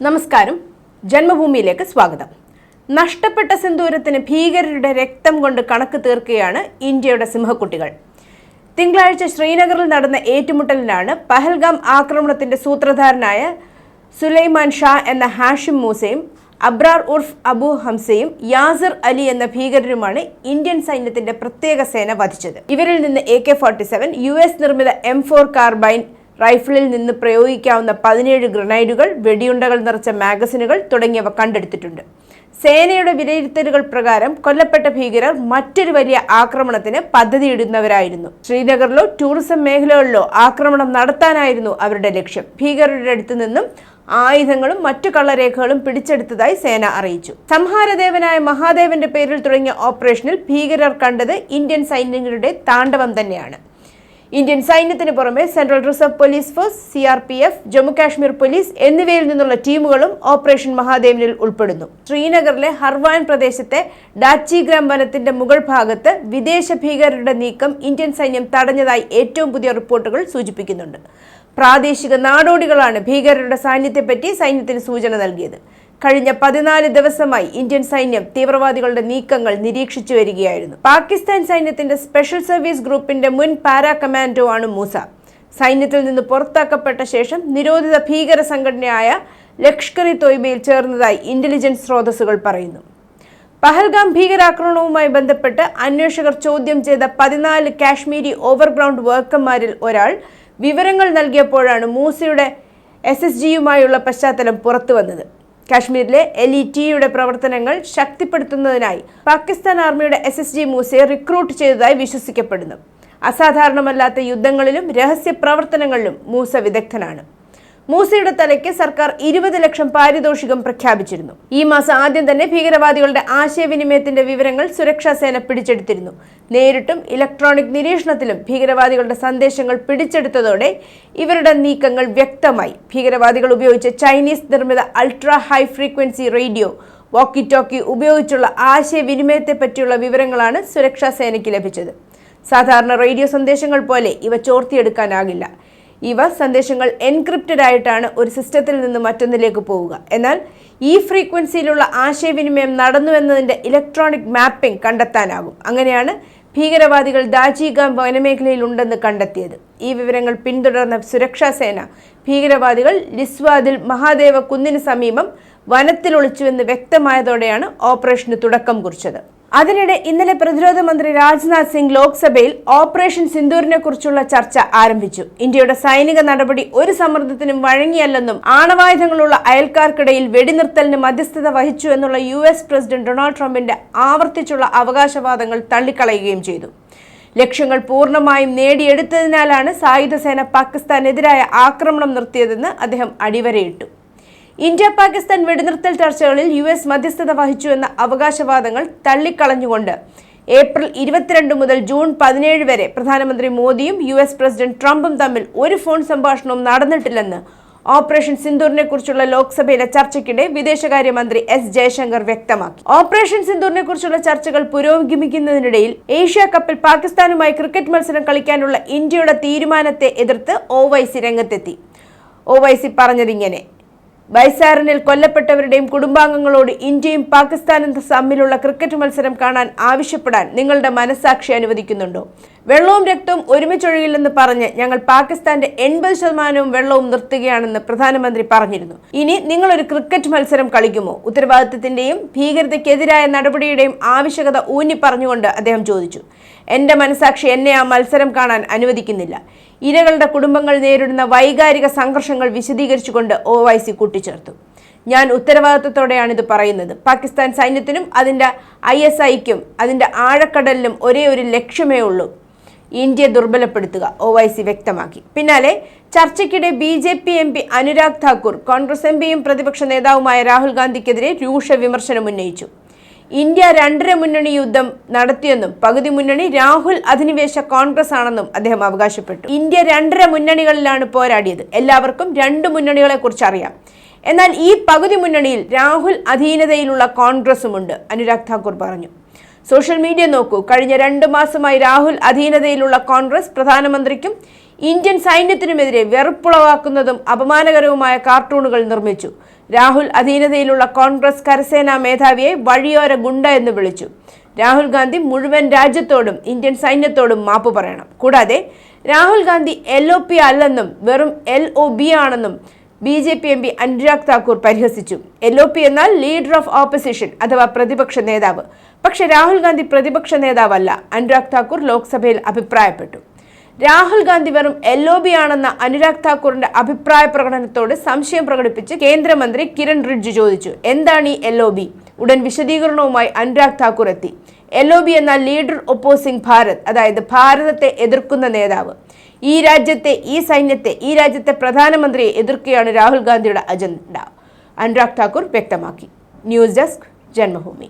നമസ്കാരം. ജന്മഭൂമിയിലേക്ക് സ്വാഗതം. നഷ്ടപ്പെട്ട സിന്ദൂരത്തിന് ഭീകരരുടെ രക്തം കൊണ്ട് കണക്ക് തീർക്കുകയാണ് ഇന്ത്യയുടെ സിംഹക്കുട്ടികൾ. തിങ്കളാഴ്ച ശ്രീനഗറിൽ നടന്ന ഏറ്റുമുട്ടലിനാണ് പഹൽഗാം ആക്രമണത്തിന്റെ സൂത്രധാരനായ സുലൈമാൻ ഷാ എന്ന ഹാഷിം മൂസയും അബ്രാർ ഉർഫ് അബു ഹംസയും യാസിർ അലി എന്ന ഭീകരരുമാണ് ഇന്ത്യൻ സൈന്യത്തിന്റെ പ്രത്യേക സേന വധിച്ചത്. ഇവരിൽ നിന്ന് A K forty seven U S നിർമ്മിത എം ഫോർ കാർബൈൻ റൈഫിളിൽ നിന്ന് പ്രയോഗിക്കാവുന്ന പതിനേഴ് ഗ്രനൈഡുകൾ വെടിയുണ്ടകൾ നിറച്ച മാഗസിനുകൾ തുടങ്ങിയവ കണ്ടെടുത്തിട്ടുണ്ട്. സേനയുടെ വിലയിരുത്തലുകൾ പ്രകാരം കൊല്ലപ്പെട്ട ഭീകരർ മറ്റൊരു വലിയ ആക്രമണത്തിന് പദ്ധതിയിടുന്നവരായിരുന്നു. ശ്രീനഗറിലോ ടൂറിസം മേഖലകളിലോ ആക്രമണം നടത്താനായിരുന്നു അവരുടെ ലക്ഷ്യം. ഭീകരരുടെ അടുത്തു നിന്നും ആയുധങ്ങളും മറ്റു കള്ളരേഖകളും പിടിച്ചെടുത്തതായി സേന അറിയിച്ചു. സംഹാരദേവനായ മഹാദേവന്റെ പേരിൽ തുടങ്ങിയ ഓപ്പറേഷനിൽ ഭീകരർ കണ്ടത് ഇന്ത്യൻ സൈന്യങ്ങളുടെ താണ്ഡവം തന്നെയാണ്. ഇന്ത്യൻ സൈന്യത്തിന് പുറമെ central reserve police force C R P F Jammu Kashmir police എന്നിവയിൽ നിന്നുള്ള ടീമുകളും ഓപ്പറേഷൻ മഹാദേവനിൽ ഉൾപ്പെടുന്നു. ശ്രീനഗറിലെ ഹർവാൻ പ്രദേശത്തെ ഡാച്ചിഗ്രാം വനത്തിന്റെ മുകൾ ഭാഗത്ത് വിദേശ ഭീകരരുടെ നീക്കം ഇന്ത്യൻ സൈന്യം തടഞ്ഞതായി ഏറ്റവും പുതിയ റിപ്പോർട്ടുകൾ സൂചിപ്പിക്കുന്നുണ്ട്. പ്രാദേശിക നാടോടികളാണ് ഭീകരരുടെ സാന്നിധ്യത്തെപ്പറ്റി സൈന്യത്തിന് സൂചന നൽകിയത്. കഴിഞ്ഞ പതിനാല് ദിവസമായി ഇന്ത്യൻ സൈന്യം തീവ്രവാദികളുടെ നീക്കങ്ങൾ നിരീക്ഷിച്ചു വരികയായിരുന്നു. പാകിസ്ഥാൻ സൈന്യത്തിന്റെ സ്പെഷ്യൽ സർവീസ് ഗ്രൂപ്പിന്റെ മുൻ പാരാ കമാൻഡോ ആണ് മൂസ. സൈന്യത്തിൽ നിന്ന് പുറത്താക്കപ്പെട്ട ശേഷം നിരോധിത ഭീകര സംഘടനയായ ലഷ്കർ ഇ തോയ്ബയിൽ ചേർന്നതായി ഇന്റലിജൻസ് സ്രോതസ്സുകൾ പറയുന്നു. പഹൽഗാം ഭീകരാക്രമണവുമായി ബന്ധപ്പെട്ട് അന്വേഷകർ ചോദ്യം ചെയ്ത പതിനാല് കാശ്മീരി ഓവർഗ്രൗണ്ട് വർക്കർമാരിൽ ഒരാൾ വിവരങ്ങൾ നൽകിയപ്പോഴാണ് മൂസയുടെ എസ് എസ് ജിയുമായുള്ള പശ്ചാത്തലം പുറത്തു വന്നത് കാശ്മീരിലെ എൽ ഇ ടിയുടെ പ്രവർത്തനങ്ങൾ ശക്തിപ്പെടുത്തുന്നതിനായി പാകിസ്ഥാൻ ആർമിയുടെ എസ് എസ് ജി മൂസയെ റിക്രൂട്ട് ചെയ്തതായി വിശ്വസിക്കപ്പെടുന്നു. അസാധാരണമല്ലാത്ത യുദ്ധങ്ങളിലും രഹസ്യ പ്രവർത്തനങ്ങളിലും മൂസ വിദഗ്ധനാണ്. മൂസയുടെ തലയ്ക്ക് സർക്കാർ ഇരുപത് ലക്ഷം പാരിതോഷികം പ്രഖ്യാപിച്ചിരുന്നു. ഈ മാസം ആദ്യം തന്നെ ഭീകരവാദികളുടെ ആശയവിനിമയത്തിന്റെ വിവരങ്ങൾ സുരക്ഷാ സേന പിടിച്ചെടുത്തിരുന്നു. നേരിട്ടും ഇലക്ട്രോണിക് നിരീക്ഷണത്തിലും ഭീകരവാദികളുടെ സന്ദേശങ്ങൾ പിടിച്ചെടുത്തതോടെ ഇവരുടെ നീക്കങ്ങൾ വ്യക്തമായി. ഭീകരവാദികൾ ഉപയോഗിച്ച ചൈനീസ് നിർമ്മിത ultra high frequency radio walkie talkie ഉപയോഗിച്ചുള്ള ആശയവിനിമയത്തെ പറ്റിയുള്ള വിവരങ്ങളാണ് സുരക്ഷാ സേനയ്ക്ക് ലഭിച്ചത്. സാധാരണ റേഡിയോ സന്ദേശങ്ങൾ പോലെ ഇവ ചോർത്തിയെടുക്കാനാകില്ല. ഇവ സന്ദേശങ്ങൾ എൻക്രിപ്റ്റഡ് ആയിട്ടാണ് ഒരു സിസ്റ്റത്തിൽ നിന്ന് മറ്റൊന്നിലേക്ക് പോവുക. എന്നാൽ ഈ ഫ്രീക്വൻസിയിലുള്ള ആശയവിനിമയം നടന്നുവെന്നതിന്റെ ഇലക്ട്രോണിക് മാപ്പിംഗ് കണ്ടെത്താനാകും. അങ്ങനെയാണ് ഭീകരവാദികൾ ദാജിഗാം വനമേഖലയിൽ ഉണ്ടെന്ന് കണ്ടെത്തിയത്. ഈ വിവരങ്ങൾ പിന്തുടർന്ന സുരക്ഷാ സേന ഭീകരവാദികൾ ലിസ്വാദിൽ മഹാദേവ കുന്നിന് സമീപം വനത്തിൽ ഒളിച്ചുവെന്ന് വ്യക്തമായതോടെയാണ് ഓപ്പറേഷന് തുടക്കം കുറിച്ചത്. അതിനിടെ ഇന്നലെ പ്രതിരോധ മന്ത്രി രാജ്നാഥ് സിംഗ് ലോക്സഭയിൽ ഓപ്പറേഷൻ സിന്ദൂരിനെ കുറിച്ചുള്ള ചർച്ച ആരംഭിച്ചു. ഇന്ത്യയുടെ സൈനിക നടപടി ഒരു സമ്മർദ്ദത്തിനും വഴങ്ങിയല്ലെന്നും ആണവായുധങ്ങളുള്ള അയൽക്കാർക്കിടയിൽ വെടിനിർത്തലിന് മധ്യസ്ഥത വഹിച്ചു എന്നുള്ള യു പ്രസിഡന്റ് ഡൊണാൾഡ് ട്രംപിന്റെ ആവർത്തിച്ചുള്ള അവകാശവാദങ്ങൾ തള്ളിക്കളയുകയും ചെയ്തു. ലക്ഷ്യങ്ങൾ പൂർണമായും നേടിയെടുത്തതിനാലാണ് സായുധസേന പാകിസ്ഥാനെതിരായ ആക്രമണം നിർത്തിയതെന്ന് അദ്ദേഹം അടിവരയിട്ടു. ഇന്ത്യ പാകിസ്ഥാൻ വെടിനിർത്തൽ ചർച്ചകളിൽ യു എസ് മധ്യസ്ഥത വഹിച്ചു എന്ന അവകാശവാദങ്ങൾ തള്ളിക്കളഞ്ഞുകൊണ്ട് ഏപ്രിൽ ഇരുപത്തിരണ്ട് മുതൽ ജൂൺ പതിനേഴ് വരെ പ്രധാനമന്ത്രി മോദിയും യു എസ് പ്രസിഡന്റ് ട്രംപും തമ്മിൽ ഒരു ഫോൺ സംഭാഷണവും നടന്നിട്ടില്ലെന്ന് ഓപ്പറേഷൻ സിന്ദൂറിനെ കുറിച്ചുള്ള ലോക്സഭയിലെ ചർച്ചയ്ക്കിടെ വിദേശകാര്യമന്ത്രി എസ് ജയശങ്കർ വ്യക്തമാക്കി. ഓപ്പറേഷൻ സിന്ദൂറിനെ കുറിച്ചുള്ള ചർച്ചകൾ പുരോഗമിക്കുന്നതിനിടയിൽ ഏഷ്യ കപ്പിൽ പാകിസ്ഥാനുമായി ക്രിക്കറ്റ് മത്സരം കളിക്കാനുള്ള ഇന്ത്യയുടെ തീരുമാനത്തെ എതിർത്ത് ഒവൈസി രംഗത്തെത്തി. ഒവൈസി പറഞ്ഞതിങ്ങനെ. ബൈസാറിനിൽ കൊല്ലപ്പെട്ടവരുടെയും കുടുംബാംഗങ്ങളോട് ഇന്ത്യയും പാകിസ്ഥാനും തമ്മിലുള്ള ക്രിക്കറ്റ് മത്സരം കാണാൻ ആവശ്യപ്പെടാൻ നിങ്ങളുടെ മനസാക്ഷി അനുവദിക്കുന്നുണ്ടോ? വെള്ളവും രക്തവും ഒരുമിച്ചൊഴുകില്ലെന്ന് പറഞ്ഞ് ഞങ്ങൾ പാകിസ്ഥാന്റെ എൺപത് ശതമാനവും വെള്ളവും നിർത്തുകയാണെന്ന് പ്രധാനമന്ത്രി പറഞ്ഞിരുന്നു. ഇനി നിങ്ങൾ ഒരു ക്രിക്കറ്റ് മത്സരം കളിക്കുമോ? ഉത്തരവാദിത്തത്തിന്റെയും ഭീകരതയ്ക്കെതിരായ നടപടിയുടെയും ആവശ്യകത ഊന്നി പറഞ്ഞുകൊണ്ട് അദ്ദേഹം ചോദിച്ചു. എന്റെ മനസാക്ഷി എന്നെ ആ മത്സരം കാണാൻ അനുവദിക്കുന്നില്ല. ഇരകളുടെ കുടുംബങ്ങൾ നേരിടുന്ന വൈകാരിക സംഘർഷങ്ങൾ വിശദീകരിച്ചുകൊണ്ട് ഒ വൈ സി കൂട്ടിച്ചേർത്തു. ഞാൻ ഉത്തരവാദിത്തത്തോടെയാണ് ഇത് പറയുന്നത്. പാകിസ്ഥാൻ സൈന്യത്തിനും അതിന്റെ ഐ എസ് ഐക്കും അതിന്റെ ആഴക്കടലിനും ഒരേ ഒരു ലക്ഷ്യമേ ഉള്ളൂ. ഇന്ത്യ ദുർബലപ്പെടുത്തുക ഒവൈസി വ്യക്തമാക്കി. പിന്നാലെ ചർച്ചയ്ക്കിടെ B J P M P Anurag Thakur Congress M പിയും പ്രതിപക്ഷ നേതാവുമായ രാഹുൽ ഗാന്ധിക്കെതിരെ രൂക്ഷ വിമർശനം ഉന്നയിച്ചു. ഇന്ത്യ രണ്ടര മുന്നണി യുദ്ധം നടത്തിയെന്നും പകുതി മുന്നണി രാഹുൽ അധിനിവേശ കോൺഗ്രസ് ആണെന്നും അദ്ദേഹം അവകാശപ്പെട്ടു. ഇന്ത്യ രണ്ടര മുന്നണികളിലാണ് പോരാടിയത്. എല്ലാവർക്കും രണ്ട് മുന്നണികളെ കുറിച്ച് അറിയാം. എന്നാൽ ഈ പകുതി മുന്നണിയിൽ രാഹുൽ അധീനതയിലുള്ള കോൺഗ്രസുമുണ്ട് അനുരാഗ് ഠാക്കൂർ പറഞ്ഞു. സോഷ്യൽ മീഡിയ നോക്കൂ. കഴിഞ്ഞ രണ്ട് മാസമായി രാഹുൽ അധീനതയിലുള്ള കോൺഗ്രസ് പ്രധാനമന്ത്രിക്കും ഇന്ത്യൻ സൈന്യത്തിനുമെതിരെ വെറുപ്പുളവാക്കുന്നതും അപമാനകരവുമായ കാർട്ടൂണുകൾ നിർമ്മിച്ചു. രാഹുൽ അധീനതയിലുള്ള കോൺഗ്രസ് കരസേനാ മേധാവിയെ വഴിയോര ഗുണ്ട എന്ന് വിളിച്ചു. രാഹുൽ ഗാന്ധി മുഴുവൻ രാജ്യത്തോടും ഇന്ത്യൻ സൈന്യത്തോടും മാപ്പ് പറയണം. കൂടാതെ Rahul Gandhi L O P അല്ലെന്നും വെറും എൽ ഒ ബി ആണെന്നും B J P M P Anurag Thakur പരിഹസിച്ചു. എൽ ഒ പി എന്നാൽ ലീഡർ ഓഫ് ഓപ്പോസിഷൻ അഥവാ പ്രതിപക്ഷ നേതാവ്. പക്ഷെ രാഹുൽ ഗാന്ധി പ്രതിപക്ഷ നേതാവല്ല. അനുരാഗ് താക്കൂർ ലോക്സഭയിൽ അഭിപ്രായപ്പെട്ടു. രാഹുൽ ഗാന്ധി വെറും എൽ ഒ ബി ആണെന്ന അനുരാഗ് താക്കൂറിന്റെ അഭിപ്രായ പ്രകടനത്തോട് സംശയം പ്രകടിപ്പിച്ച് കേന്ദ്രമന്ത്രി കിരൺ റിഡ്ജു ചോദിച്ചു. എന്താണ് ഈ എൽ ഒ ബി ഉടൻ വിശദീകരണവുമായി അനുരാഗ് താക്കൂർ എത്തി. എൽ ഒ ബി എന്ന ലീഡർ ഒപ്പോസിംഗ് ഭാരത് അതായത് ഭാരതത്തെ എതിർക്കുന്ന നേതാവ്. ഈ രാജ്യത്തെ ഈ സൈന്യത്തെ ഈ രാജ്യത്തെ പ്രധാനമന്ത്രിയെ എതിർക്കുകയാണ് രാഹുൽ ഗാന്ധിയുടെ അജണ്ട. അനുരാഗ് താക്കൂർ വ്യക്തമാക്കി. News desk Janmabhumi.